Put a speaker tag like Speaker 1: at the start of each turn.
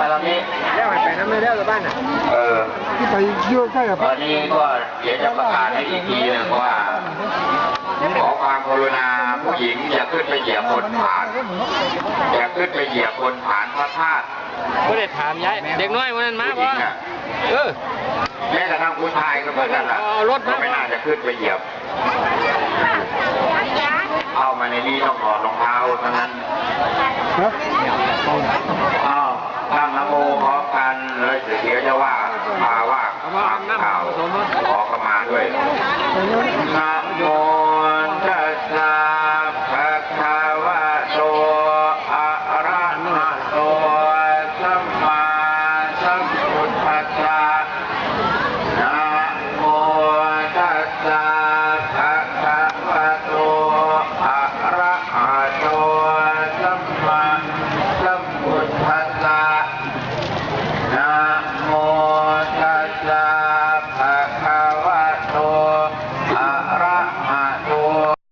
Speaker 1: มาตรงนี้
Speaker 2: แล้วไปน้ำไม่แล้วหรือบ้านอะ
Speaker 1: เออ
Speaker 2: ที่ไปเยอะใช่หรอ
Speaker 1: ตอนนี้ก็เดี๋ยวจะประกาศให้อีกทีหนึงว่า ขอความกรุณาผู้หญิงอย่าขึ้นไปเหยียบบนฐานอย่าขึ้นไปเหยียบบนฐานพระธาตุ
Speaker 3: ไม่ได้ถามยายเด็กน้อยวันนั้นมา
Speaker 1: ผู้หญิ
Speaker 3: บ่
Speaker 1: งอะ
Speaker 3: เออ
Speaker 1: แม้กระทั่งผู้ชายก็เหมือนกันล่ะ
Speaker 3: เอารถมา
Speaker 1: ก็ไม่น่าจะขึ้นไปเหยียบ เข้ามาในนี้ต้องถอดรองเท้าเท่านั้น
Speaker 2: ครับ
Speaker 1: อ้าวตั้ง นะโมพร้อมกันเลยเดี๋ยวจะว่าพาว่า